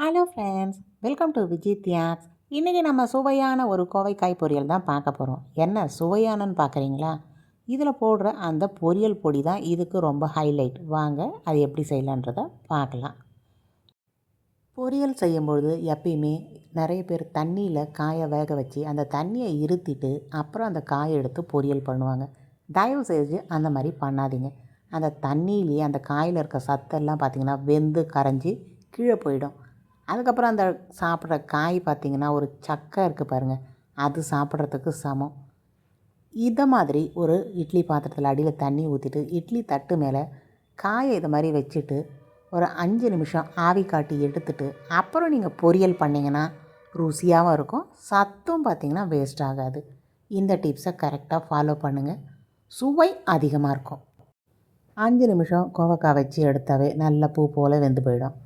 Hello friends welcome to Vijay Thiyags இன்றைக்கி நம்ம சுவையான ஒரு கோவைக்காய் பொரியல் தான் பார்க்க போகிறோம் என்ன சுவையானன்னு பார்க்குறீங்களா? இதில் போடுற அந்த பொரியல் பொடி தான் இதுக்கு ரொம்ப ஹைலைட் வாங்க அது எப்படி செய்யலான்றதை பார்க்கலாம். பொரியல் செய்யும்பொழுது எப்பயுமே நிறைய பேர் தண்ணியில் காயை வேக வச்சு அந்த தண்ணியை இருத்திட்டு அப்புறம் அந்த காயை எடுத்து பொரியல் பண்ணுவாங்க. தயவு செஞ்சு அந்த மாதிரி பண்ணாதீங்க. அந்த தண்ணியிலேயே அந்த காயில் இருக்க சத்தெல்லாம் பார்த்திங்கன்னா வெந்து கரைஞ்சி கீழே போயிடும். அதுக்கப்புறம் அந்த சாப்பிட்ற காய் பார்த்திங்கன்னா ஒரு சக்கை இருக்குது பாருங்கள் அது சாப்பிட்றதுக்கு சமம். இதை மாதிரி ஒரு இட்லி பாத்திரத்தில் அடியில் தண்ணி ஊற்றிட்டு இட்லி தட்டு மேலே காயை இது மாதிரி வச்சுட்டு ஒரு அஞ்சு நிமிஷம் ஆவி காட்டி எடுத்துட்டு அப்புறம் நீங்கள் பொரியல் பண்ணிங்கன்னா ருசியாகவும் இருக்கும். சத்தும் பார்த்திங்கன்னா வேஸ்ட் ஆகாது. இந்த டிப்ஸை கரெக்டாக ஃபாலோ பண்ணுங்கள் சுவை அதிகமாக இருக்கும். அஞ்சு நிமிஷம் கோவக்காய் வச்சு எடுத்தாவே நல்ல பூ போல் வெந்து போயிடும்.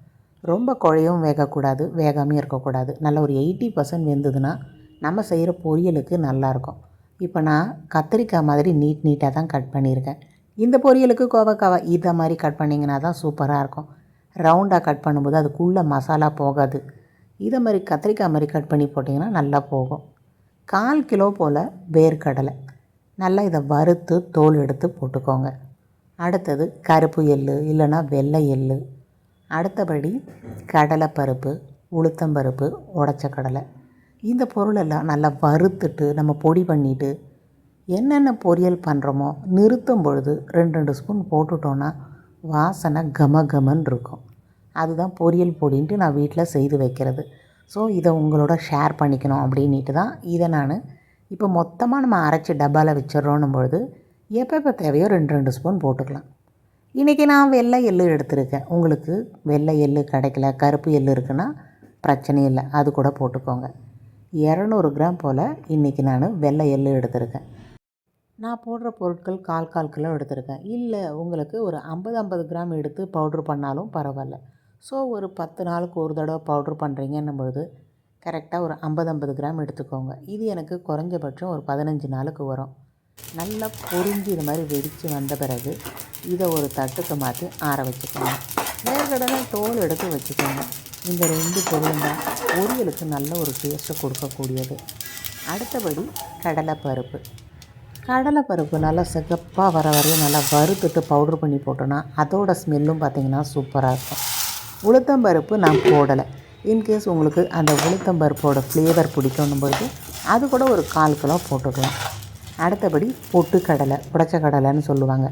ரொம்ப குழையும் வேகக்கூடாது வேகாமையும் இருக்கக்கூடாது. நல்ல ஒரு எயிட்டி பர்சன்ட் வெந்ததுன்னா நம்ம செய்கிற பொரியலுக்கு நல்லாயிருக்கும். இப்போ நான் கத்திரிக்காய் மாதிரி நீட் நீட்டாக தான் கட் பண்ணியிருக்கேன். இந்த பொரியலுக்கு கோவக்காவை இதை மாதிரி கட் பண்ணிங்கன்னா தான் சூப்பராக இருக்கும். ரவுண்டாக கட் பண்ணும்போது அதுக்குள்ளே மசாலா போகாது. இதை மாதிரி கத்திரிக்காய் மாதிரி கட் பண்ணி போட்டிங்கன்னா நல்லா போகும். கால் கிலோ போல் வேர்க்கடலை. நல்லா இதை வறுத்து தோல் எடுத்து போட்டுக்கோங்க. அடுத்தது கருப்பு எள்ளு இல்லைன்னா வெள்ளை எள்ளு. அடுத்தபடி கடலைப்பருப்பு உளுத்தம்பருப்பு உடச்ச கடலை இந்த பொருளெல்லாம் நல்லா வறுத்துட்டு நம்ம பொடி பண்ணிவிட்டு என்னென்ன பொரியல் பண்ணுறோமோ நிறுத்தும் பொழுது ரெண்டு ரெண்டு ஸ்பூன் போட்டுட்டோன்னா வாசனை கம கமன் இருக்கும். அதுதான் பொரியல் பொடின்ட்டு நான் வீட்டில் செய்து வைக்கிறது. ஸோ இதை உங்களோட ஷேர் பண்ணிக்கணும் அப்படின்ட்டு தான் இதை நான் இப்போ மொத்தமாக நம்ம அரைச்சி டப்பாவில் வச்சிட்றோன்னும் பொழுது எப்போ எப்போ தேவையோ ரெண்டு ரெண்டு ஸ்பூன் போட்டுக்கலாம். இன்றைக்கி நான் வெள்ளை எள்ளு எடுத்திருக்கேன். உங்களுக்கு வெள்ளை எள்ளு கிடைக்கல கருப்பு எள்ளு இருக்குன்னா பிரச்சனை இல்லை அது கூட போட்டுக்கோங்க. இரநூறு கிராம் போல் இன்றைக்கி நான் வெள்ளை எள்ளு எடுத்திருக்கேன். நான் போடுற பொருட்கள் கால் கால் கிலோ எடுத்திருக்கேன். இல்லை உங்களுக்கு ஒரு ஐம்பது ஐம்பது கிராம் எடுத்து பவுட்ரு பண்ணாலும் பரவாயில்ல. ஸோ ஒரு பத்து நாளுக்கு ஒரு தடவை பவுட்ரு பண்ணுறீங்கன்னும் பொழுது கரெக்டாக ஒரு ஐம்பது ஐம்பது கிராம் எடுத்துக்கோங்க. இது எனக்கு குறைஞ்சபட்சம் ஒரு பதினஞ்சு நாளுக்கு வரும். நல்லா பொறிஞ்சு இது மாதிரி வெடித்து வந்த பிறகு இதை ஒரு தட்டுக்கு மாற்றி ஆற வச்சுக்கோங்க. வேர்க்கடலை தோல் எடுத்து வச்சுக்கோங்க. இந்த ரெண்டு பொருளும் தான் பொரியலுக்கு நல்ல ஒரு டேஸ்ட்டை கொடுக்கக்கூடியது. அடுத்தபடி கடலைப்பருப்பு. கடலைப்பருப்பு நல்லா சிகப்பாக வர வரையும் நல்லா வறுத்துட்டு பவுட்ரு பண்ணி போட்டோன்னா அதோடய ஸ்மெல்லும் பார்த்திங்கன்னா சூப்பராக இருக்கும். உளுத்தம்பருப்பு நான் போடலை. இன்கேஸ் உங்களுக்கு அந்த உளுத்தம்பருப்போட ஃப்ளேவர் பிடிக்கணும் பொழுது அது கூட ஒரு கால் கிலோ போட்டுக்கலாம். அடுத்தபடி பொட்டு கடலை உடச்ச கடலைன்னு சொல்லுவாங்க.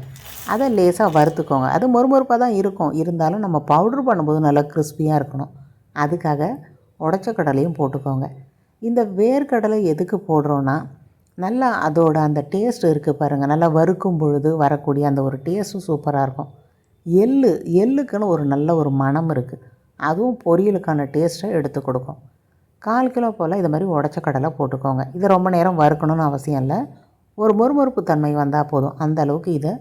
அதை லேசாக வறுத்துக்கோங்க. அது மொறுமொறுப்பாக தான் இருக்கும். இருந்தாலும் நம்ம பவுட்ரு பண்ணும்போது நல்லா கிறிஸ்பியாக இருக்கணும். அதுக்காக உடச்ச கடலையும் போட்டுக்கோங்க. இந்த வேர்க்கடலை எதுக்கு போடுறோன்னா நல்லா அதோட அந்த டேஸ்ட் இருக்குது பாருங்கள் நல்லா வறுக்கும் பொழுது வரக்கூடிய அந்த ஒரு டேஸ்ட்டும் சூப்பராக இருக்கும். எள்ளு எள்ளுக்குன்னு ஒரு நல்ல ஒரு மணம் இருக்குது அதுவும் பொரியலுக்கான டேஸ்ட்டை எடுத்து கொடுக்கும். கால் கிலோ போல் இது மாதிரி உடச்ச கடலை போட்டுக்கோங்க. இது ரொம்ப நேரம் வறுக்கணும்னு அவசியம் இல்லை. ஒரு மொறுமொறுப்பு தன்மை வந்தால் போதும். அந்த அளவுக்கு இதை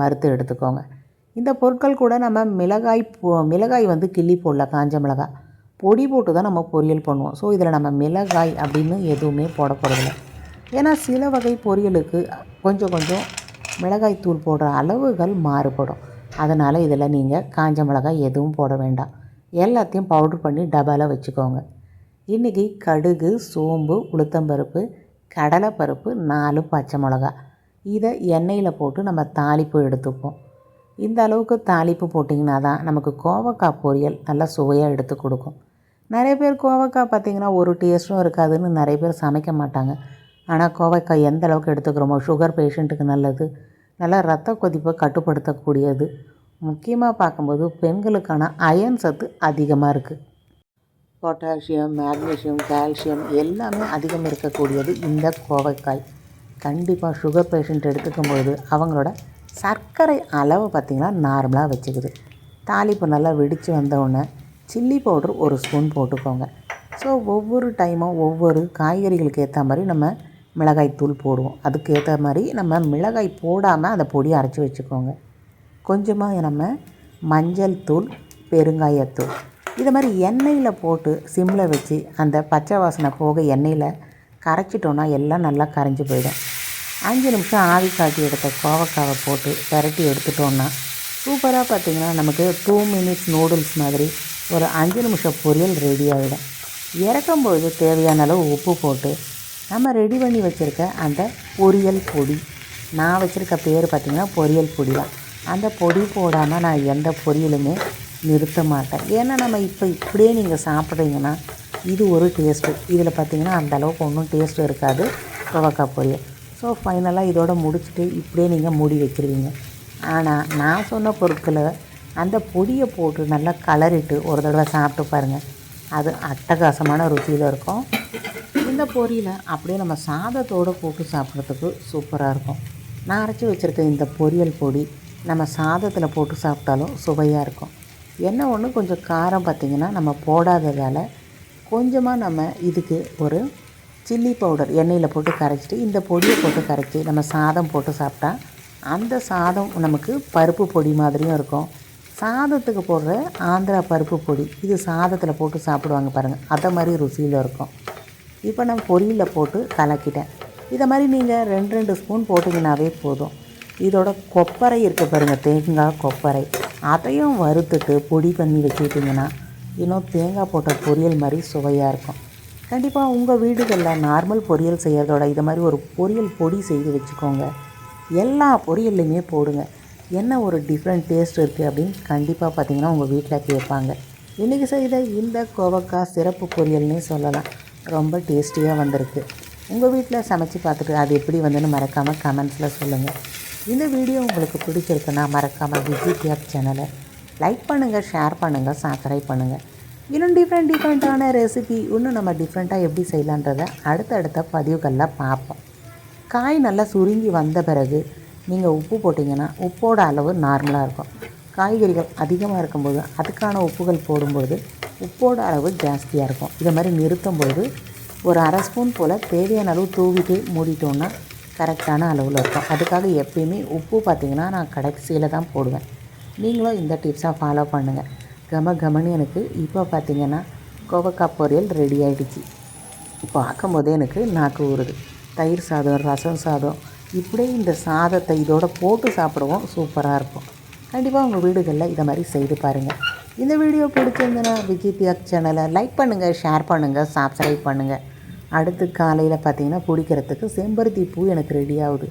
வறுத்து எடுத்துக்கோங்க. இந்த பொருட்கள் கூட நம்ம மிளகாய் போ மிளகாய் வந்து கிள்ளி போடல காஞ்ச மிளகாய் பொடி போட்டு தான் நம்ம பொரியல் பண்ணுவோம். ஸோ இதில் நம்ம மிளகாய் அப்படின்னு எதுவுமே போட போகிறதில்ல ஏன்னா சில வகை பொரியலுக்கு கொஞ்சம் கொஞ்சம் மிளகாய் தூள் போடுற அளவுகள் மாறுபடும். அதனால் இதில் நீங்கள் காஞ்ச மிளகாய் எதுவும் போட வேண்டாம். எல்லாத்தையும் பவுட்ரு பண்ணி டபாவில் வச்சுக்கோங்க. இன்றைக்கி கடுகு சோம்பு உளுத்தம்பருப்பு கடலைப்பருப்பு நாலு பச்சை மிளகா. இதை எண்ணெயில் போட்டு நம்ம தாளிப்பு எடுத்துப்போம். இந்த அளவுக்கு தாளிப்பு போட்டிங்கன்னா தான் நமக்கு கோவக்காய் பொரியல் நல்லா சுவையாக எடுத்து கொடுக்கும். நிறைய பேர் கோவக்காய் பார்த்திங்கன்னா ஒரு டேஸ்ட்டும் இருக்காதுன்னு நிறைய பேர் சமைக்க மாட்டாங்க. ஆனால் கோவக்காய் எந்த அளவுக்கு எடுத்துக்கிறோமோ சுகர் பேஷண்ட்டுக்கு நல்லது. நல்லா ரத்த கொதிப்பை கட்டுப்படுத்தக்கூடியது. முக்கியமாக பார்க்கும்போது பெண்களுக்கான அயன் சத்து அதிகமாக இருக்குது பொட்டாசியம் மேக்னீஷியம் கால்சியம் எல்லாமே அதிகம் இருக்கக்கூடியது இந்த கோவைக்காய். கண்டிப்பாக சுகர் பேஷண்ட் எடுத்துக்கும் பொழுது அவங்களோட சர்க்கரை அளவு பார்த்திங்கன்னா நார்மலாக வச்சுக்குது. தாளிப்பு நல்லா வெடித்து வந்தவுடனே சில்லி பவுட்ரு ஒரு ஸ்பூன் போட்டுக்கோங்க. ஸோ ஒவ்வொரு டைமும் ஒவ்வொரு காய்கறிகளுக்கு ஏற்ற மாதிரி நம்ம மிளகாய் தூள் போடுவோம். அதுக்கு ஏற்ற மாதிரி நம்ம மிளகாய் போடாமல் அந்த பொடியை அரைச்சி வச்சுக்கோங்க. கொஞ்சமாக நம்ம மஞ்சள் தூள் பெருங்காயத்தூள். இதை மாதிரி எண்ணெயில் போட்டு சிம்மில் வச்சு அந்த பச்சை வாசனை போக எண்ணெயில் கரைச்சிட்டோன்னா எல்லாம் நல்லா கரைஞ்சி போயிடும். அஞ்சு நிமிஷம் ஆவி காட்டி எடுத்த கோவக்காவை போட்டு பெரட்டி எடுத்துட்டோன்னா சூப்பராக பார்த்திங்கன்னா நமக்கு டூ மினிட்ஸ் நூடுல்ஸ் மாதிரி ஒரு அஞ்சு நிமிஷம் பொரியல் ரெடி ஆகிடும் இறக்கும்பொழுது தேவையான அளவு உப்பு போட்டு நம்ம ரெடி பண்ணி வச்சுருக்க அந்த பொரியல் பொடி. நான் வச்சுருக்க பேர் பார்த்திங்கன்னா பொரியல் பொடி தான் அந்த பொடி போடாமல் நான் எந்த பொரியலுமே நிறுத்த மாட்டேன் ஏன்னா நம்ம இப்போ இப்படியே நீங்கள் சாப்பிட்றீங்கன்னா இது ஒரு டேஸ்ட்டு இதில் பார்த்திங்கன்னா அந்த அளவுக்கு ஒன்றும் டேஸ்ட்டு இருக்காது. கோவக்காய் பொரியல். ஸோ ஃபைனலாக இதோட முடிச்சுட்டு இப்படியே நீங்கள் மூடி வச்சுருவீங்க ஆனால் நான் சொன்ன பொருட்களை அந்த பொடியை போட்டு நல்லா கலரிட்டு ஒரு தடவை சாப்பிட்டு பாருங்கள் அது அட்டகாசமான ருசியில் இருக்கும். இந்த பொரியலை அப்படியே நம்ம சாதத்தோடு போட்டு சாப்பிட்றதுக்கு சூப்பராக இருக்கும். நான் அரைச்சி வச்சுருக்க இந்த பொரியல் பொடி நம்ம சாதத்தில் போட்டு சாப்பிட்டாலும் சுவையாக இருக்கும். என்ன ஒன்று கொஞ்சம் காரம் பார்த்திங்கன்னா நம்ம போடாததால் கொஞ்சமாக நம்ம இதுக்கு ஒரு சில்லி பவுடர் எண்ணெயில் போட்டு கரைச்சிட்டு இந்த பொடியை போட்டு கரைச்சி நம்ம சாதம் போட்டு சாப்பிட்டா அந்த சாதம் நமக்கு பருப்பு பொடி மாதிரியும் இருக்கும். சாதத்துக்கு போடுற ஆந்திரா பருப்பு பொடி இது சாதத்தில் போட்டு சாப்பிடுவாங்க பாருங்கள் அதை மாதிரி ருசியில் இருக்கும். இப்போ நான் பொரியலில் போட்டு கலக்கிட்டேன். இதை மாதிரி நீங்கள் ரெண்டு ரெண்டு ஸ்பூன் போட்டிங்கனாவே போதும். இதோட கொப்பரை இருக்க பாருங்கள் தேங்காய் கொப்பரை. அதையும் வறுத்துட்டு பொடி பண்ணி வச்சுக்கிட்டிங்கன்னா இன்னும் தேங்காய் போட்ட பொரியல் மாதிரி சுவையாக இருக்கும். கண்டிப்பாக உங்கள் வீடுகளில் நார்மல் பொரியல் செய்கிறதோட இது மாதிரி ஒரு பொரியல் பொடி செய்து வச்சுக்கோங்க. எல்லா பொரியல்லையுமே போடுங்க. என்ன ஒரு டிஃப்ரெண்ட் டேஸ்ட் இருக்குது அப்படின்னு கண்டிப்பாக பார்த்தீங்கன்னா உங்கள் வீட்டில் கேட்பாங்க இன்றைக்கி செய்த இந்த கோவக்காய் சிறப்பு பொரியல்னே சொல்லலாம். ரொம்ப டேஸ்டியாக வந்திருக்கு. உங்கள் வீட்டில் சமைச்சு பார்த்துட்டு அது எப்படி வந்துன்னு மறக்காமல் கமெண்ட்ஸில் சொல்லுங்கள் இந்த வீடியோ உங்களுக்கு பிடிச்சிருக்குன்னா மறக்காமல் விஜி கேப் சேனலை லைக் பண்ணுங்கள் ஷேர் பண்ணுங்கள் சப்ஸ்கிரைப் பண்ணுங்கள் இன்னும் டிஃப்ரெண்ட் டிஃப்ரெண்ட்டான ரெசிபி இன்னும் நம்ம டிஃப்ரெண்ட்டாக எப்படி செய்யலான்றதை அடுத்தடுத்த பதிவுகளில் பார்ப்போம். காய் நல்லா சுருங்கி வந்த பிறகு நீங்கள் உப்பு போட்டிங்கன்னா உப்போட அளவு நார்மலாக இருக்கும். காய்கறிகள் அதிகமாக இருக்கும்போது அதுக்கான உப்புகள் போடும்போது உப்போட அளவு ஜாஸ்தியாக இருக்கும். இதை மாதிரி நிறுத்தும் பொழுது ஒரு அரை ஸ்பூன் போல் தேவையான அளவு தூவிட்டு மூடிட்டோன்னா கரெக்டான அளவில் இருக்கும். அதுக்காக எப்பயுமே உப்பு பார்த்திங்கன்னா நான் கடைசியில் தான் போடுவேன். நீங்களும் இந்த டிப்ஸாக ஃபாலோ பண்ணுங்கள் கம கமனு எனக்கு இப்போ பார்த்திங்கன்னா கோவக்காய் பொரியல் ரெடி ஆகிடுச்சு பார்க்கும்போதே எனக்கு நாக்கு ஊறுது. தயிர் சாதம் ரசம் சாதம் இப்படியே இந்த சாதத்தை இதோட போட்டு சாப்பிடுவோம். சூப்பராக இருக்கும். கண்டிப்பாக உங்கள் வீடுகளில் இதை மாதிரி செய்து பாருங்கள் இந்த வீடியோ பிடிச்சிருந்தனா தியாக் சேனலை லைக் பண்ணுங்கள் ஷேர் பண்ணுங்கள் சப்ஸ்கிரைப் பண்ணுங்கள் அடுத்து காலையில் பார்த்தீங்கன்னா பிடிக்கிறதுக்கு செம்பருத்தி பூ எனக்கு ரெடி ஆகுது.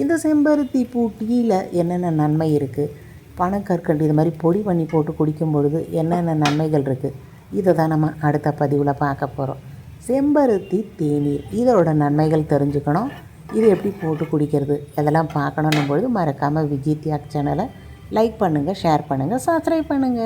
இந்த செம்பருத்தி பூ டீயில் என்னென்ன நன்மை இருக்குது பனக்கற்கண்டு இது மாதிரி பொடி பண்ணி போட்டு குடிக்கும் பொழுது என்னென்ன நன்மைகள் இருக்குது இதை தான் நம்ம அடுத்த பதிவில் பார்க்க போகிறோம் செம்பருத்தி தேநீர் இதோட நன்மைகள் தெரிஞ்சுக்கணும். இது எப்படி போட்டு குடிக்கிறது? இதெல்லாம் பார்க்கணுன்னும் பொழுது மறக்காமல் விஜய் தியாக் சேனலை லைக் பண்ணுங்கள் ஷேர் பண்ணுங்கள் சப்ஸ்கிரைப் பண்ணுங்கள்